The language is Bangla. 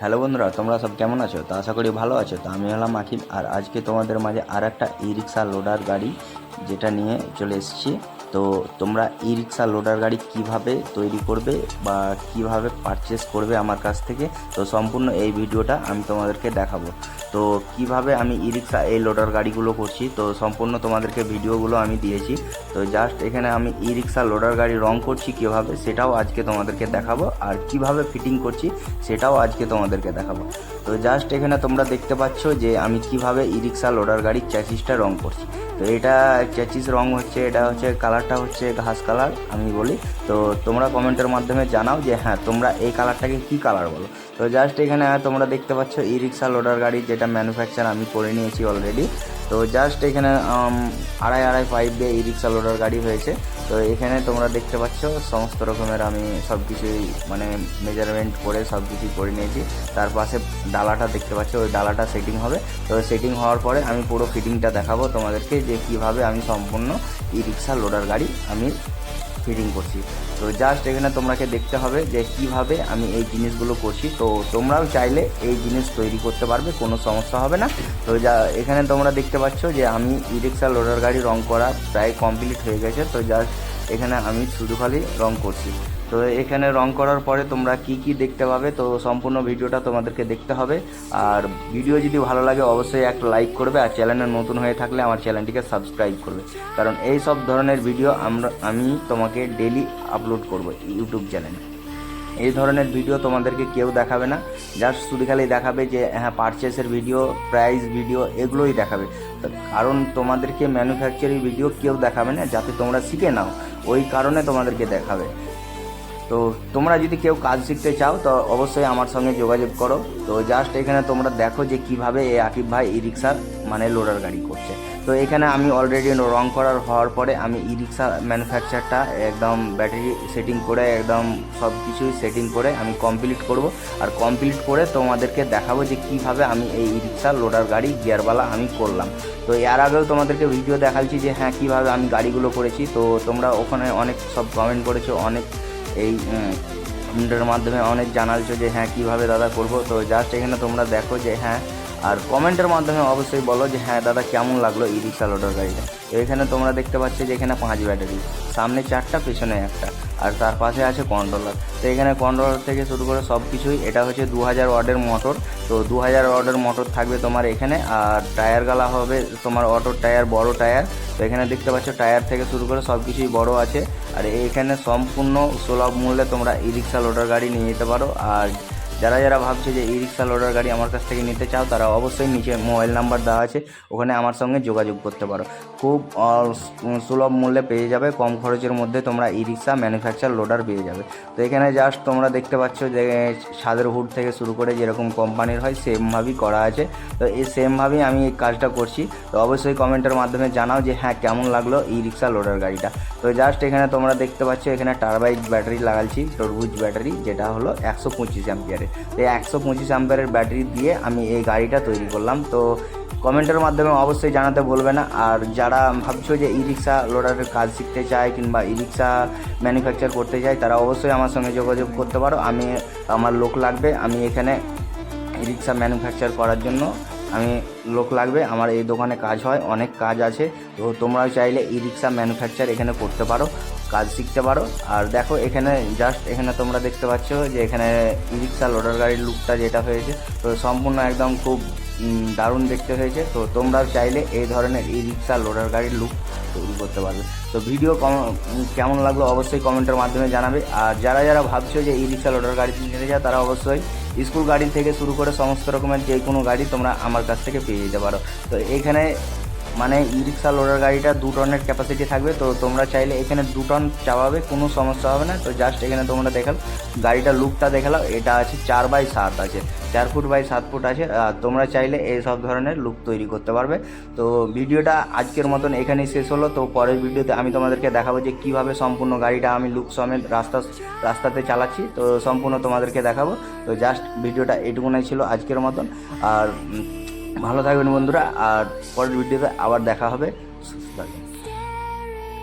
হ্যালো বন্ধুরা, তোমরা সব কেমন আছো? তো আশা করি ভালো আছো। তো আমি হলাম আকিব আর আজকে তোমাদের মাঝে আর একটা ই রিক্সা লোডার গাড়ি যেটা নিয়ে চলে এসেছি। তো তোমরা ই রিক্সা লোডার গাড়ি কীভাবে তৈরি করবে বা কীভাবে পারচেস করবে আমার কাছ থেকে? তো সম্পূর্ণ এই ভিডিওটা আমি তোমাদেরকে দেখাবো। তো কীভাবে আমি ই রিক্সা এই লোডার গাড়িগুলো করছি? তো সম্পূর্ণ তোমাদেরকে ভিডিওগুলো আমি দিয়েছি। তো জাস্ট এখানে আমি ই রিক্সা লোডার গাড়ি রং করছি কীভাবে সেটাও আজকে তোমাদেরকে দেখাবো। আর কীভাবে ফিটিং করছি সেটাও আজকে তোমাদেরকে দেখাবো। তো জাস্ট এখানে তোমরা দেখতে পাচ্ছ যে আমি কীভাবে ই রিক্সা লোডার গাড়ির চ্যাচিসটা রং করছি। তো এটা চেচিস রং হচ্ছে, এটা হচ্ছে কালারটা হচ্ছে ঘাস কালার আমি বলি। তো তোমরা কমেন্টের মাধ্যমে জানাও যে হ্যাঁ তোমরা এই কালারটাকে কি কালার বলো। তো জাস্ট এখানে তোমরা দেখতে পাচ্ছ ই রিক্সা লোডার গাড়ি যেটা ম্যানুফ্যাকচার আমি করে নিয়েছি অলরেডি তো জাস্ট এখানে আড়াই আড়াই পাইপ দিয়ে ই রিক্সা লোডার গাড়ি হয়েছে। তো এখানে তোমরা দেখতে পাচ্ছ, সমস্ত রকমের আমি সব কিছুই মানে মেজারমেন্ট করে সব কিছুই করে নিয়েছি। তার পাশে ডালাটা দেখতে পাচ্ছ, ওই ডালাটা সেটিং হবে। তো সেটিং হওয়ার পরে আমি পুরো ফিটিংটা দেখাবো তোমাদেরকে যে কীভাবে আমি সম্পূর্ণ ই রিক্সা লোডার গাড়ি আমি ফিটিং করছি। তো জাস্ট এখানে তোমাকে দেখতে হবে যে কীভাবে আমি এই জিনিসগুলো করছি। তো তোমরাও চাইলে এই জিনিস তৈরি করতে পারবে, কোনো সমস্যা হবে না। তো যা, এখানে তোমরা দেখতে পাচ্ছ যে আমি ই রিক্সা লোডার গাড়ি রং করা প্রায় কমপ্লিট হয়ে গেছে। তো জাস্ট এখানে আমি শুধু খালি রং করছি। তো এখানে রং করার পরে তোমরা কি কি দেখতে পাবে, তো সম্পূর্ণ ভিডিওটা তোমাদেরকে দেখতে হবে। আর ভিডিও যদি ভালো লাগে, অবশ্যই একটা লাইক করবে, আর চ্যানেলে নতুন হয়ে থাকলে আমার চ্যানেলটিকে সাবস্ক্রাইব করবে। কারণ এই সব ধরনের ভিডিও আমরা, আমি তোমাকে ডেলি আপলোড করব ইউটিউব চ্যানেলে। এই ধরনের ভিডিও তোমাদেরকে কেউ দেখাবে না। জাস্ট শুধু খালি দেখাবে যে হ্যাঁ পারচেসের ভিডিও প্রাইস ভিডিও, এগুলোই দেখাবে। কারণ তোমাদেরকে ম্যানুফ্যাকচারিং ভিডিও কেউ দেখাবে না, যাতে তোমরা শিখে নাও। ওই কারণে তোমাদেরকে দেখাবে। তো তোমরা যদি কেউ কাজ শিখতে চাও, তো অবশ্যই আমার সঙ্গে যোগাযোগ করো। তো জাস্ট এখানে তোমরা দেখো যে কীভাবে এই আকিব ভাই ই রিক্সার মানে লোডার গাড়ি করছে। তো এখানে আমি অলরেডি রং করার হওয়ার পরে আমি ই রিক্সা ম্যানুফ্যাকচারটা একদম ব্যাটারি সেটিং করে, একদম সব কিছুই সেটিং করে আমি কমপ্লিট করব। আর কমপ্লিট করে তোমাদেরকে দেখাবো যে কীভাবে আমি এই ই রিক্সা লোডার গাড়ি, গিয়ারওয়ালা আমি করলাম। তো এর আগেও তোমাদেরকে ভিডিও দেখাচ্ছি যে হ্যাঁ কীভাবে আমি গাড়িগুলো করেছি। তো তোমরা ওখানে অনেক সব কমেন্ট করেছ, অনেক এই কমেন্টের মাধ্যমে অনেক জানালছো যে হ্যাঁ কীভাবে দাদা করব। তো জাস্ট এখানে তোমরা দেখো যে হ্যাঁ আর কমেন্টের মাধ্যমে অবশ্যই বলো যে হ্যাঁ দাদা, কেমন লাগল ই রিক্সা লোডার গাড়িটা? এখানে তোমরা দেখতে পাচ্ছ যে, এখানে পাঁচ ব্যাটারি, সামনে চারটা, পেছনে একটা। আর তার পাশে আছে কন্ট্রোলার। তো এখানে কন্ট্রোলার থেকে শুরু করে সব কিছুই এটা হচ্ছে দু হাজার ওয়ার্ডের মোটর। তো দু হাজার ওয়ার্ডের মোটর থাকবে তোমার এখানে, আর টায়ার গালা হবে তোমার অটোর টায়ার, বড় টায়ার। তো এখানে দেখতে পাচ্ছ টায়ার থেকে শুরু করে সব কিছুই বড় আছে। আর এখানে সম্পূর্ণ সুলভ মূল্যে তোমরা ই রিক্সা লোডার গাড়ি নিয়ে যেতে পারো। আর যারা যারা ভাবছে যে ই রিক্সা লোডার গাড়ি আমার কাছ থেকে নিতে চাও, তারা অবশ্যই নিচে মোবাইল নাম্বার দেওয়া আছে। ওখানে আমার সঙ্গে যোগাযোগ করতে পারো। খুব সুলভ মূল্যে পেয়ে যাবে। কম খরচের মধ্যে তোমরা ই রিক্সা ম্যানুফ্যাকচার লোডার পেয়ে যাবে। তো এখানে জাস্ট তোমরা দেখতে পাচ্ছ যে, সাদের হুড থেকে শুরু করে যেরকম কোম্পানির হয় সেমভাবেই করা আছে। তো এই সেমভাবেই আমি এই কাজটা করছি। তো অবশ্যই কমেন্টের মাধ্যমে জানাও যে হ্যাঁ কেমন লাগল ই রিক্সা লোডার গাড়িটা। তো জাস্ট এখানে তোমরা দেখতে পাচ্ছ, এখানে টারবাইক ব্যাটারি লাগাচ্ছি, তরমুজ ব্যাটারি যেটা হলো একশো পঁচিশ অ্যাম্পিয়ারের তো একশো পঁচিশ অ্যাম্পারের ব্যাটারি দিয়ে আমি এই গাড়িটা তৈরি করলাম। তো কমেন্টের মাধ্যমে অবশ্যই জানাতে বলবে না। আর যারা ভাবছ যে ই রিক্সা লোডারের কাজ শিখতে চায় কিংবা ই রিক্সা ম্যানুফ্যাকচার করতে চায়, তারা অবশ্যই আমার সঙ্গে যোগাযোগ করতে পারো। আমি, আমার লোক লাগবে। আমি এখানে ই রিক্সা ম্যানুফ্যাকচার করার জন্য আমি লোক লাগবে, আমার এই দোকানে কাজ হয়, অনেক কাজ আছে। তো তোমরাও চাইলে ই রিক্সা ম্যানুফ্যাকচার এখানে করতে পারো, কাজ শিখতে পারো। আর দেখো, এখানে জাস্ট এখানে তোমরা দেখতে পাচ্ছ যে এখানে ই রিক্সা লোডার গাড়ির লুকটা যেটা হয়েছে, তো সম্পূর্ণ একদম খুব দারুণ দেখতে হয়েছে। তো তোমরাও চাইলে এই ধরনের ই রিক্সা লোডার গাড়ির লুক তৈরি করতে পারবে। তো ভিডিও কম- কেমন লাগল অবশ্যই কমেন্টের মাধ্যমে জানাবে। আর যারা যারা ভাবছ যে ই রিক্সা লোডার গাড়ি কিনতে যায় তারা অবশ্যই স্কুল গাড়ি থেকে শুরু করে সমস্ত রকমের যে কোনো গাড়ি তোমরা আমার কাছ থেকে পেয়ে যেতে পারো। তো এখানে মানে ই রিক্সা লোডার গাড়িটা দু টনের ক্যাপাসিটি থাকবে, তো তোমরা চাইলে এখানে দু টন চাপাবে, কোনো সমস্যা হবে না। তো জাস্ট এখানে তোমরা দেখাল গাড়িটা লুকটা দেখালাম, এটা আছে চার বাই সাত আছে, চার ফুট বাই সাত ফুট আছে, আর তোমরা চাইলে এই সব ধরনের লুক তৈরি করতে পারবে। তো ভিডিওটা আজকের মতন এখানেই শেষ হলো, তো পরের ভিডিওতে আমি তোমাদেরকে দেখাবো যে কীভাবে সম্পূর্ণ গাড়িটা আমি লুক সমেত রাস্তা, রাস্তাতে চালাচ্ছি, তো সম্পূর্ণ তোমাদেরকে দেখাবো। তো জাস্ট ভিডিওটা এটুকুনাই ছিল আজকের মতন, আর ভালো থাকবেন বন্ধুরা আর পরের ভিডিওতে আবার দেখা হবে। সুস্থ থাকবেন।